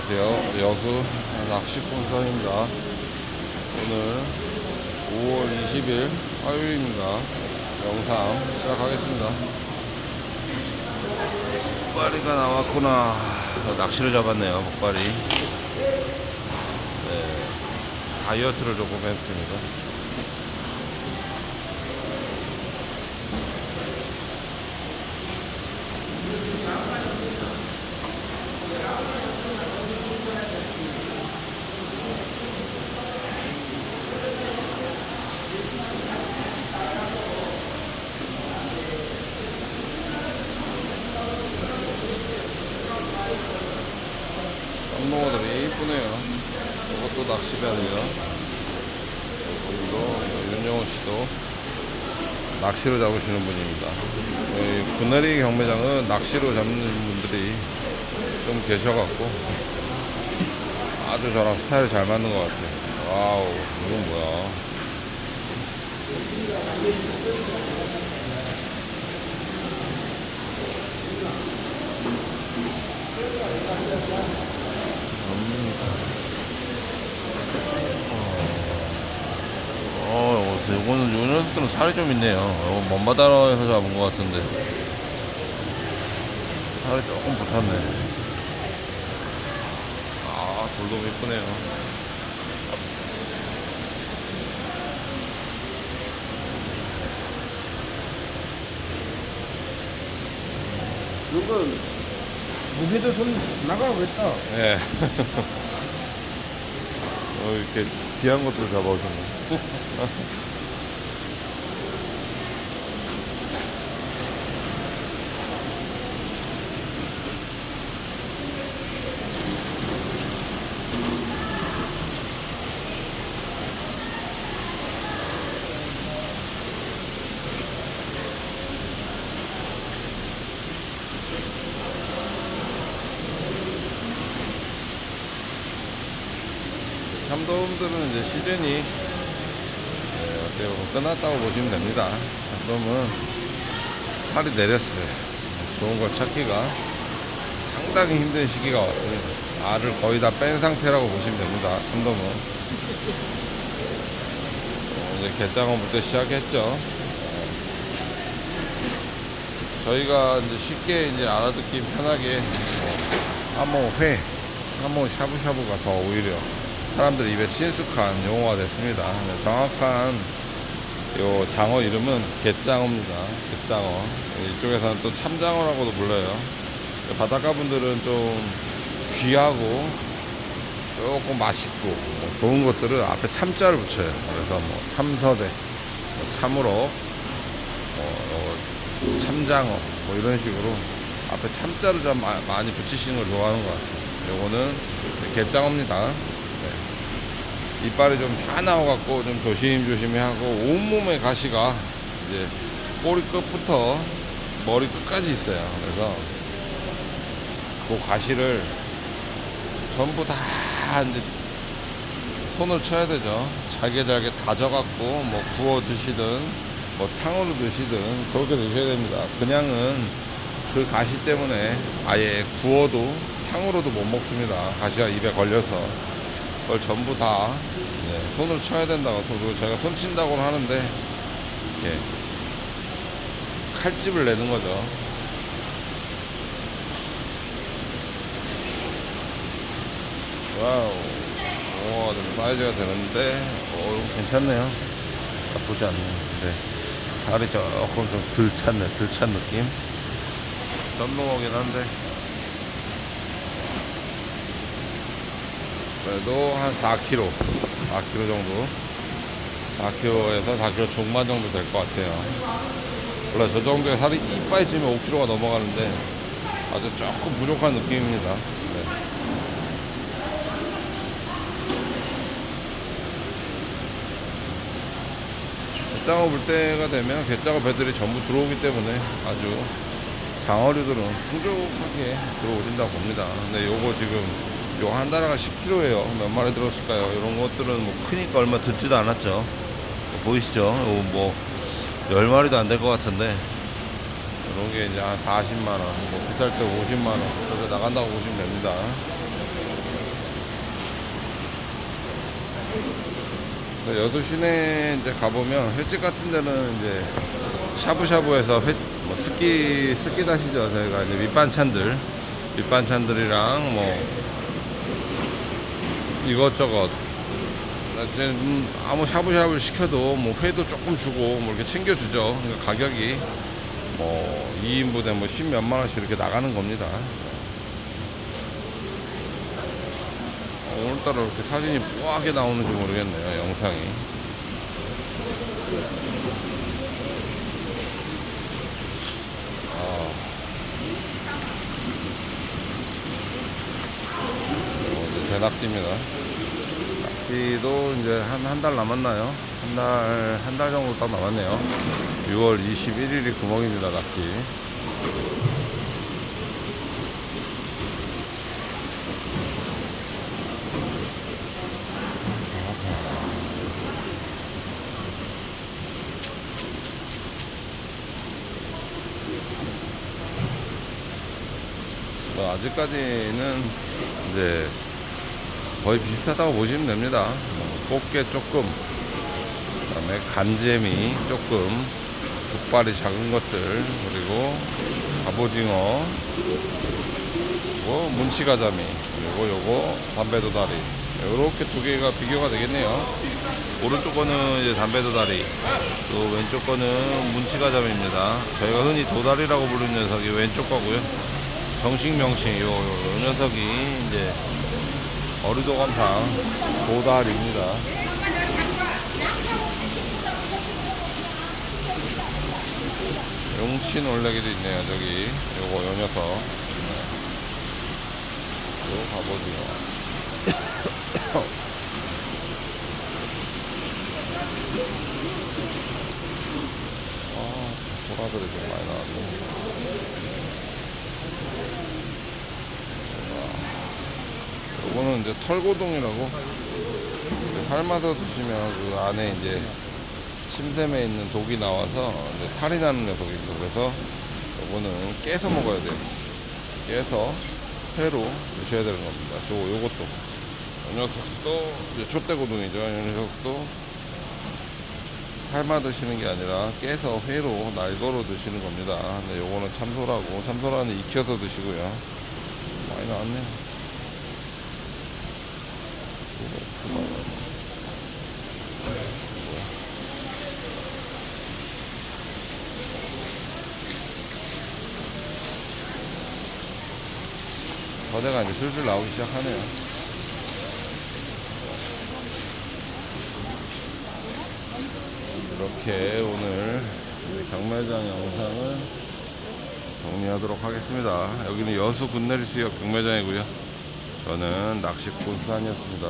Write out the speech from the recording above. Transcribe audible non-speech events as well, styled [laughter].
안녕하세요. 여수 낚시꾼선입니다. 오늘 5월 20일 화요일입니다. 영상 시작하겠습니다. 복발이가 나왔구나. 낚시를 잡았네요, 복발이. 네, 다이어트를 조금 했습니다. 깜농어들이 이쁘네요. 이것도 낚시배네요. 오늘도 윤영호 씨도 낚시로 잡으시는 분입니다. 이 분해리 경매장은 낚시로 잡는 분들이 좀 계셔갖고 아주 저랑 스타일 잘 맞는 것 같아요. 와우, 이건 뭐야. 어, 요거는, 요 녀석들은 살이 좀 있네요. 어, 먼바다에서 잡은 것 같은데. 살이 조금 붙었네. 아, 돌도 예쁘네요. 이건 무게도 손 나가겠다. 예. [laughs] 어, 이렇게 귀한 것들 잡아오셨네. [laughs] 참돔들은 이제 시즌이 네, 어떻게 보면 끝났다고 보시면 됩니다. 참돔은 살이 내렸어요. 좋은 걸 찾기가 상당히 힘든 시기가 왔습니다. 알을 거의 다 뺀 상태라고 보시면 됩니다. 참돔은. 어, 이제 개장어부터 시작했죠. 어, 저희가 이제 쉽게 이제 알아듣기 편하게 어, 한모 회, 한모 샤브샤브가 더 오히려 사람들 입에 친숙한 용어가 됐습니다. 네, 정확한 요 장어 이름은 갯장어입니다. 갯장어. 이쪽에서는 또 참장어라고도 불러요. 바닷가 분들은 좀 귀하고 조금 맛있고 뭐 좋은 것들은 앞에 참자를 붙여요. 그래서 뭐 참서대, 뭐 참으로, 뭐 참장어 뭐 이런 식으로 앞에 참자를 좀 마- 많이 붙이시는 걸 좋아하는 것 같아요. 요거는 갯장어입니다. 네. 이빨이 좀 사나워갖고 좀 조심조심히 하고 온몸에 가시가 이제 꼬리 끝부터 머리 끝까지 있어요. 그래서 그 가시를 전부 다 이제 손을 쳐야 되죠. 잘게 잘게 다져갖고 뭐 구워 드시든 뭐 탕으로 드시든 그렇게 드셔야 됩니다. 그냥은 그 가시 때문에 아예 구워도 탕으로도 못 먹습니다. 가시가 입에 걸려서 그 걸 전부 다 네, 손을 쳐야 된다고 그리고 제가 손 친다고는 하는데 이렇게 칼집을 내는 거죠. 와우. 오, 좀 사이즈가 되는데, 오, 괜찮네요. 나쁘지 않네요. 근데, 살이 조금 좀덜 찼네, 덜찬 느낌. 썸농어긴 한데, 그래도 한 4kg, 4kg 정도. 4kg에서 4kg 중반 정도 될 것 같아요. 원래 저 정도의 살이 이빨 찌면 5kg가 넘어가는데, 아주 조금 부족한 느낌입니다. 네. 갯장어 물 때가 되면 갯장어 배들이 전부 들어오기 때문에 아주 장어류들은 풍족하게 들어오신다고 봅니다. 근데 요거 지금 요 한 달아가 10kg예요. 몇 마리 들었을까요? 이런 것들은 뭐 크니까 얼마 듣지도 않았죠. 보이시죠? 요거 뭐 10마리도 안 될 것 같은데 이런 게 이제 한 40만 원, 뭐 비쌀 때 50만 원, 그렇게 나간다고 보시면 됩니다. 여두 시내 이제 가보면 횟집 같은 데는 이제 샤브샤브에서 회, 뭐 스키 스키 다시죠 저희가 이제 밑반찬들 밑반찬들이랑 뭐 이것저것. 음, 아무 샤브샤브를 시켜도 뭐 회도 조금 주고 뭐 이렇게 챙겨주죠. 그러니까 가격이 뭐 2인분에 뭐 10 몇만 원씩 이렇게 나가는 겁니다. 어, 오늘따라 이렇게 사진이 뿌하게 나오는지 모르겠네요 영상이 아. 어, 이제 대낙지입니다. 낙지도 이제 한 한 달 남았나요? 한 달 한 달 정도 딱 남았네요. 6월 21일이 구멍입니다 낙지. 뭐 아직까지는 이제 거의 비슷하다고 보시면 됩니다. 뭐 꽃게 조금, 그 다음에 간재미 조금, 국발이 작은 것들 그리고 갑오징어, 그리고 문치가자미 그리고 요거 담배도다리 이렇게 두 개가 비교가 되겠네요. 오른쪽 거는 이제 담배도다리, 또 왼쪽 거는 문치가자미입니다. 저희가 흔히 도다리라고 부르는 녀석이 왼쪽 거고요. 정식 명칭 요, 요, 요 녀석이 이제 어류도감상 도달입니다. 용친 올레기도 있네요 저기 요거 요 녀석 네. 요 갑오징어 [coughs] 아 소라들이 좀 많이 나왔네 요거는 이제 털고동이라고? 삶아서 드시면 그 안에 이제 침샘에 있는 독이 나와서 이제 탈이 나는 녀석이 있어. 그래서 요거는 깨서 먹어야 돼요. 깨서 회로 드셔야 되는 겁니다. 저 요것도. 이 녀석도 이제 촛대고동이죠. 이 녀석도 삶아 드시는 게 아니라 깨서 회로 날거로 드시는 겁니다. 근데 요거는 참소라고 참소라는 익혀서 드시고요. 많이 나왔네요 거대가 이제 슬슬 나오기 시작하네요. 이렇게 오늘 경매장 영상을 정리하도록 하겠습니다. 여기는 여수 군내리수역 경매장이고요. 저는 낚시꾼 수산이었습니다.